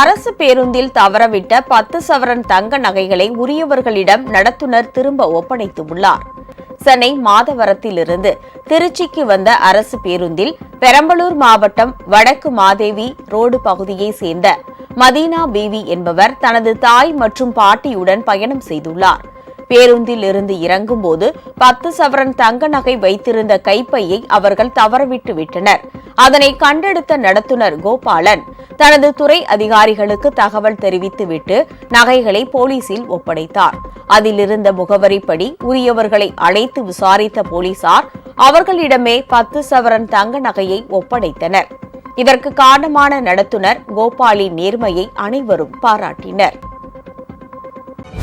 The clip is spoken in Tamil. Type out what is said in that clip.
அரசு பேருந்தில் தவறவிட்ட பத்து சவரன் தங்க நகைகளை உரியவர்களிடம் நடத்துனர் திரும்ப ஒப்படைத்துள்ளார். சென்னை மாதவரத்திலிருந்து திருச்சிக்கு வந்த அரசு பேருந்தில் பெரம்பலூர் மாவட்டம் வடக்கு மாதேவி ரோடு பகுதியை சேர்ந்த மதீனா பேவி என்பவர் தனது தாய் மற்றும் பாட்டியுடன் பயணம் செய்துள்ளார். பேருந்தில் இருந்து இறங்கும்போது பத்து சவரன் தங்க நகை வைத்திருந்த கைப்பையை அவர்கள் தவறவிட்டு விட்டனர். அதனை கண்டெடுத்த நடத்துனர் கோபாலன். தனது துறை அதிகாரிகளுக்கு தகவல் தெரிவித்துவிட்டு நகைகளை போலீசில் ஒப்படைத்தார். அதிலிருந்த முகவரிப்படி உரியவர்களை அழைத்து விசாரித்த போலீசார் அவர்களிடமே பத்து சவரன் தங்க நகையை ஒப்படைத்தனர். இதற்கு காரணமான நடத்துனர் கோபாலின் நேர்மையை அனைவரும் பாராட்டினர்.